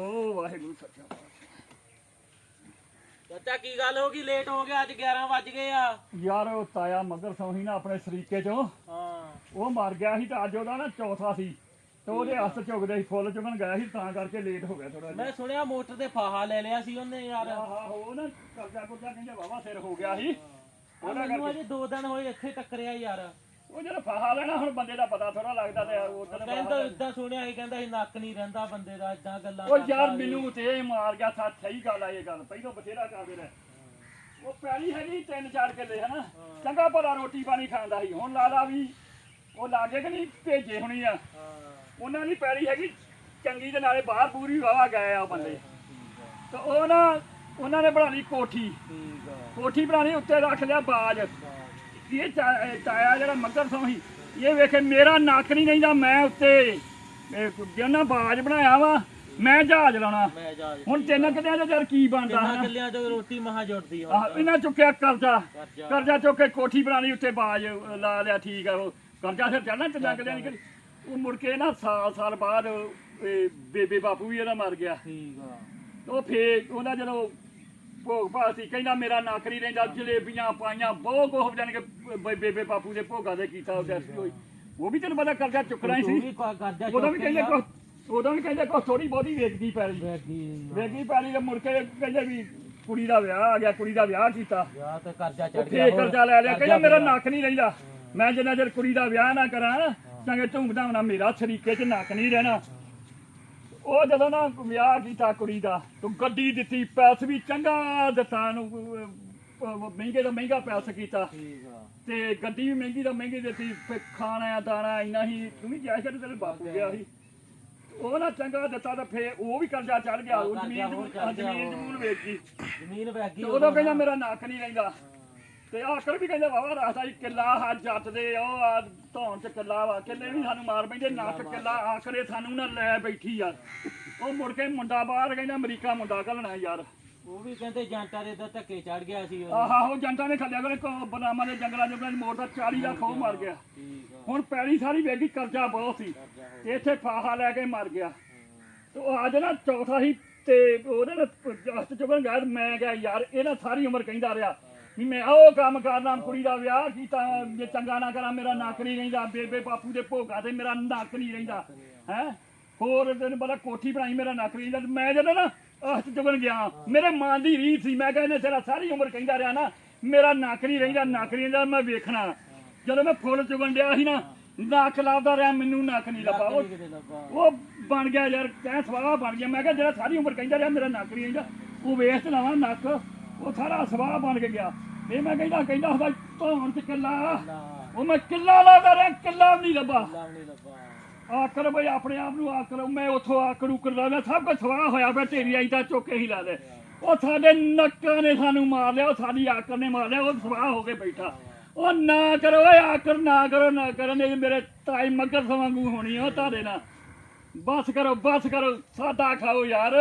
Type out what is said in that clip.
ਓ ਵਾਹਿਗੁਰੂ ਸੱਚਾ ਪਾਤਸ਼ਾਹ। ਚਾਚਾ ਕੀ ਗੱਲ ਹੋ ਗਈ? ਲੇਟ ਹੋ ਗਿਆ ਅੱਜ 11 ਵੱਜ ਗਏ ਆ। ਯਾਰ ਉਹ ਤਾਇਆ ਮਗਰ ਸੋਹੀ ਨਾ ਆਪਣੇ ਸਰੀਕੇ ਚੋਂ। ਹਾਂ। ਉਹ ਮਰ ਗਿਆ ਸੀ ਤੇ ਅੱਜ ਉਹਦਾ ਨਾ ਚੌਥਾ ਸੀ। ਤੇ ਉਹਦੇ ਹੱਥ ਝੁਕਦੇ ਸੀ ਫੁੱਲ ਚੁਗਣ ਗਿਆ ਸੀ ਤਾਂ ਕਰਕੇ ਲੇਟ ਹੋ ਗਿਆ ਥੋੜਾ ਜਿਹਾ। ਮੈਂ ਸੁਣਿਆ ਮੋਟਰ ਤੇ ਫਾਹਾ ਲੈ ਲਿਆ ਸੀ ਉਹਨੇ ਯਾਰ। ਆਹ ਉਹ ਨਾ ਕਰਜ਼ਾ ਕੁਰਜ਼ਾ ਕਹਿੰਦੇ ਵਾਵਾ ਸਿਰ ਹੋ ਗਿਆ ਸੀ। ਉਹਦਾ ਮੈਨੂੰ ਕਰਕੇ ਅਜੇ 2 ਦਿਨ ਹੋਏ ਇੱਥੇ ਟੱਕਰਿਆ ਯਾਰ। ਉਹ ਜਿਹੜਾ ਫਾਹਾ ਲੈਣਾ ਹੁਣ ਬੰਦੇ ਦਾ ਪਤਾ ਥੋੜਾ ਲੱਗਦਾ ਤੇ ਉਹ ਕਹਿੰਦਾ ਇਦਾਂ ਸੁਣਿਆ ਸੀ ਕਹਿੰਦਾ ਸੀ ਨੱਕ ਨਹੀਂ ਰਹਿੰਦਾ ਬੰਦੇ ਦਾ ਇਦਾਂ ਗੱਲਾਂ ਉਹ ਯਾਰ। ਮੈਨੂੰ ਤੇ ਇਹ ਮਾਰ ਗਿਆ ਸਾ ਸਹੀ ਗੱਲ ਆ ਇਹ ਗੱਲ ਪਹਿਲਾਂ ਬਥੇਰਾ ਕਰਦੇ ਰਹੇ ਉਹ ਪੈਲੀ ਹੈਗੀ ਤਿੰਨ ਚਾਰ ਕਿੱਲੇ ਹਨਾ? ਚੰਗਾ ਭਲਾ ਰੋਟੀ ਪਾਣੀ ਖਾਂਦਾ ਸੀ ਹੁਣ ਲਾਲਾ ਵੀ ਉਹ ਲਾਗੇ ਕਿ ਨਹੀਂ ਭੇਜੇ ਹੋਣੀ ਆ? ਹਾਂ। ਉਹਨਾਂ ਦੀ ਪੈਲੀ ਹੈਗੀ ਚੰਗੀ ਦੇ ਨਾਲੇ ਬਾਹਰ ਪੂਰੀ ਵਾਵਾ ਗਏ ਆ ਬੰਦੇ। ਤੇ ਉਹ ਨਾ ਉਹਨਾਂ ਨੇ ਬਣਾ ਲਈ ਕੋਠੀ ਕੋਠੀ ਬਣਾਣੀ ਉੱਤੇ ਰੱਖ ਲਿਆ ਬਾਜ। ਇਹ ਚਾ- ਇਹ ਤਾਇਆ ਜਿਹੜਾ ਮੱਗਰ ਸੋਂ ਸੀ ਇਹ ਵੇਖੇ ਮੇਰਾ ਨੱਕ ਨਹੀਂ ਰਹਿੰਦਾ ਮੈਂ ਉੱਤੇ ਜਿਹਨਾਂ ਬਾਜ ਬਣਾਇਆ ਵਾ ਮੈਂ ਜਹਾਜ਼ ਲਾਉਣਾ। ਮੈਂ ਜਾ ਹੁਣ ਤਿੰਨ ਕਿਲਿਆਂ ਦਾ ਯਾਰ ਕੀ ਬਣਦਾ ਕਿੰਨਾ ਹਨਾ? ਕਿੱਲਿਆਂ ਚੋਂ ਰੋਟੀ ਮਹਾ ਜੁੜਦੀ ਆਹ, ਹੁਣ ਇਹਨਾਂ ਚੁੱਕਿਆ ਕਰਜ਼ਾ। ਕਰਜ਼ਾ। ਕਰਜ਼ਾ ਚੁੱਕ ਕੇ ਕੋਠੀ ਬਣਾ ਲਈ ਉੱਤੇ ਬਾਜ ਲਾ ਲਿਆ ਠੀਕ ਆ ਉਹ ਕਰਜ਼ਾ ਫਿਰ ਚੜਨਾ ਤਿੰਨਾਂ ਕਿਲਿਆਂ ਦੀ ਉਹ ਮੁੜ ਕੇ ਨਾ ਸਾਲ ਸਾਲ ਬਾਅਦ ਇਹ ਬੇਬੇ ਬਾਪੂ ਵੀ ਇਹਦਾ ਮਰ ਗਿਆ। ਠੀਕ ਆ। ਉਹ ਫੇਰ ਉਹਦਾ ਜਦੋਂ ਭੋਗ ਭਾਸੀ ਕਹਿੰਦਾ ਮੇਰਾ ਨੱਕ ਨਹੀਂ ਰਹਿੰਦਾ ਜਲੇਬੀਆਂ ਪਾਈਆਂ ਬਹੁਤ ਕੁਝ ਜਾਨ ਕੇ ਬੇਬੇ ਬਾਪੂ ਦੇ ਭੋਗਾਂ ਦੇ ਕੀਤਾ ਉਹ ਟੈਸਟ ਹੋਈ। ਉਹ ਵੀ ਤੈਨੂੰ ਪਤਾ ਕਰਜ਼ਾ ਚੁੱਕਣਾ ਹੀ ਤੂੰ ਸੀ। ਕੋ- ਉਹਦਾ ਵੀ ਕੇ ਕਹਿੰਦੇ। ਕੋ ਉਹਦਾ ਵੀ ਕਹਿੰਦੇ ਕੋ ਥੋੜੀ ਬਹੁਤੀ ਵੇਚਦੀ ਪੈਲੀ। ਵੇਗੀ ਵੇਚਦੀ ਮੁੜ ਕੇ ਕਹਿੰਦੇ ਵੀ ਕੁੜੀ ਦਾ ਵਿਆਹ ਆ ਗਿਆ ਕੁੜੀ ਦਾ ਵਿਆਹ ਕੀਤਾ। ਯਾ ਤੇ ਕਰਜ਼ਾ ਚੜ ਗਿਆ ਫੇਰ ਹੋਰ। ਕਰਜ਼ਾ ਲੈ ਲਿਆ। ਕਹਿੰਦਾ ਮੇਰਾ ਨੱਕ ਨਹੀਂ ਰਹਿੰਦਾ ਮੈਂ ਜਿੰਨਾ ਚਿਰ ਕੁੜੀ ਦਾ ਵਿਆਹ ਨਾ ਕਰਾਂ ਨਾ ਚੰਗੇ ਧੂਮਧਾਮ ਨਾਲ ਮੇਰਾ ਸ਼ਰੀਕੇ 'ਚ ਨੱਕ ਨਹੀਂ ਰਹਿਣਾ। ਉਹ ਜਦੋਂ ਨਾ ਵਿਆਹ ਕੀਤਾ ਕੁੜੀ ਦਾ ਤੂੰ ਗੱਡੀ ਦਿੱਤੀ ਪੈਸ ਵੀ ਚੰਗਾ ਦਿੱਤਾ ਨੂੰ ਮਹਿੰਗੇ ਤੋਂ ਮਹਿੰਗਾ ਪੈਸ ਕੀਤਾ। ਠੀਕ ਆ। ਤੇ ਗੱਡੀ ਵੀ ਮਹਿੰਗੀ ਤੋਂ ਮਹਿੰਗੀ ਦਿੱਤੀ ਤੇ ਖਾਣਾ ਦਾਣਾ ਇੰਨਾ ਹੀ ਤੂੰ ਵੀ ਜਾਇ ਕਰ ਤੇਰੇ ਬਾਪੂ ਗਿਆ ਸੀ। ਉਹ ਨਾ ਚੰਗਾ ਦਿੱਤਾ ਤਾਂ ਫੇਰ ਉਹ ਵੀ ਕਰਜ਼ਾ ਚੜ ਗਿਆ ਉਹ ਜ਼ਮੀਨ ਜ਼ਮੀਨ ਜਮੂਨ ਵੇਚ। ਗਈ ਜ਼ਮੀਨ ਵੇਗੀ ਤੇ ਉਦੋਂ ਕਹਿੰਦਾ ਮੇਰਾ ਨੱਕ ਨਹੀਂ ਰਹਿੰਦਾ। ਤੇ ਆਖਰ ਵੀ ਕਹਿੰਦਾ ਵਾਵਾ ਰਾਸਤਾ ਜੀ ਕਿੱਲਾ ਹਾ ਜੱਟ ਦੇ ਉਹ ਆ ਧੌਣ ਚ ਕਿੱਲਾ ਵਾ ਕਿੱਲੇ ਵੀ ਸਾਨੂੰ ਮਾਰ ਪੈਂਦੇ ਨੱਕ ਕਿੱਲਾ ਆਖਰੇ ਸਾਨੂੰ ਨਾ ਲੈ ਬੈਠੀ ਯਾਰ ਉਹ ਮੁੜ ਕੇ ਮੁੰਡਾ ਬਾਹਰ ਕਹਿੰਦਾ ਅਮਰੀਕਾ ਮੁੰਡਾ ਘੱਲਣਾ ਯਾਰ। ਉਹ ਵੀ ਕਹਿੰਦੇ ਜਾਂਟਾ ਦੇ ਤਾਂ ਧੱਕੇ ਚੜ ਗਿਆ ਸੀ ਉਹ। ਆਹਾ ਉਹ ਜੰਟਾਂ ਨੇ ਖੱਲਿਆ ਕਰੇ ਬਨਾਮਾ ਦੇ ਜੰਗਲਾਂ ਜੰਗਲਾਂ 'ਚ ਮੋੜ ਦਾ 40 ਲੱਖ ਉਹ ਮਰ ਗਿਆ। ਆ। ਹੁਣ ਪੈਲੀ ਸਾਰੀ ਵੇਗੀ ਕਰਜ਼ਾ ਬਹੁਤ ਸੀ। ਇੱਥੇ ਫਾਹਾ ਲੈ ਕੇ ਮਰ ਗਿਆ। ਤੇ ਉਹ ਅੱਜ ਨਾ ਚੌਥਾ ਸੀ ਤੇ ਉਹਦੇ ਨਾਲ ਜਸਟ ਚੁਗਣ ਗਿਆ ਮੈਂ ਕਿਹਾ ਯਾਰ ਇਹ ਨਾ ਸਾਰੀ ਉਮਰ ਕਹਿੰਦਾ ਰਿਹਾ। ਵੀ ਮੈਂ ਉਹ ਕੰਮ ਕਰਨਾ ਕੁੜੀ ਦਾ ਵਿਆਹ ਕੀਤਾ ਜੇ ਚੰਗਾ ਨਾ ਕਰਾਂ ਮੇਰਾ ਨੱਕ ਨਹੀਂ ਰਹਿੰਦਾ ਬੇਬੇ ਬਾਪੂ ਦੇ ਭੋਗਾ ਤੇ ਮੇਰਾ ਨੱਕ ਨਹੀਂ ਰਹਿੰਦਾ ਹੈ? ਹੋਰ ਤੈਨੂੰ ਪਤਾ ਕੋਠੀ ਬਣਾਈ ਮੇਰਾ ਨੱਕ ਨਹੀਂ ਰਹਿੰਦਾ। ਮੈਂ ਜਦੋਂ ਨਾ ਹੱਥ ਚੁਗਣ ਗਿਆ ਮੇਰੇ ਮਾਂ ਦੀ ਰੀਤ ਸੀ ਮੈਂ ਕਹਿੰਦਾ ਤੇਰਾ ਸਾਰੀ ਉਮਰ ਕਹਿੰਦਾ ਰਿਹਾ ਨਾ ਮੇਰਾ ਨੱਕ ਨਹੀਂ ਰਹਿੰਦਾ ਨੱਕ ਨਹੀਂ ਰਹਿੰਦਾ ਮੈਂ ਵੇਖਣਾ। ਜਦੋਂ ਮੈਂ ਫੁੱਲ ਚੁਗਣ ਡਿਆ ਸੀ ਨਾ ਨੱਕ ਲਾਉਂਦਾ ਰਿਹਾ ਮੈਨੂੰ ਨੱਕ ਨਹੀਂ ਲੱਭਾ। ਉਹ ਬਣ ਗਿਆ ਯਾਰ ਕਹਿ ਸਵਾਹ ਬਣ ਗਿਆ। ਮੈਂ ਕਿਹਾ ਜਿਹੜਾ ਸਾਰੀ ਉਮਰ ਕਹਿੰਦਾ ਰਿਹਾ ਮੇਰਾ ਨੱਕ ਨਹੀਂ ਰਹਿੰਦਾ। ਉਹ ਵੇਸਟ ਲਾਵਾਂ ਨੱਕ। ਉਹ ਸਾਰਾ ਸਵਾਹ ਬਣ ਕੇ ਗਿਆ। ਇਹ ਮੈਂ ਕਹਿੰਦਾ ਕਹਿੰਦਾ ਹੁੰਦਾ ਧੌਣ ਤੇ ਕਿੱਲਾ ਉਹ ਮੈਂ ਕਿੱਲਾ ਲਾਦਾ ਰਿਹਾ ਕਿੱਲਾ ਨਹੀਂ ਲੱਭਾ। ਆਕਰ ਬਈ ਆਪਣੇ ਆਪ ਨੂੰ ਆਕਰ ਮੈਂ ਉਥੋਂ ਆਕਰੂ ਕਰਦਾ ਮੈਂ ਸਭ ਕੁਝ ਸਵਾਹ ਹੋਇਆ ਪਿਆ ਢੇਰੀ ਆਈ ਤਾਂ ਚੁੱਕ ਕੇ ਹੀ ਲਾ ਲੈ ਉਹ ਸਾਡੇ ਨੱਕਾਂ ਨੇ ਸਾਨੂੰ ਮਾਰ ਲਿਆ ਉਹ ਸਾਡੀ ਆਕਰ ਨੇ ਮਾਰ ਲਿਆ ਉਹ ਸਵਾਹ ਹੋ ਕੇ ਬੈਠਾ। ਉਹ ਨਾ ਕਰੋ ਓਏ ਆਕਰ ਨਾ ਕਰੋ ਨਾ ਕਰੋ ਨਹੀਂ ਮੇਰੇ ਤਾਈ ਮੱਗਰ ਵਾਂਗੂ ਹੋਣੀ ਉਹ ਤੁਹਾਡੇ ਨਾਲ। ਬਸ ਕਰੋ ਬਸ ਕਰੋ ਸਾਦਾ ਖਾਓ ਯਾਰ।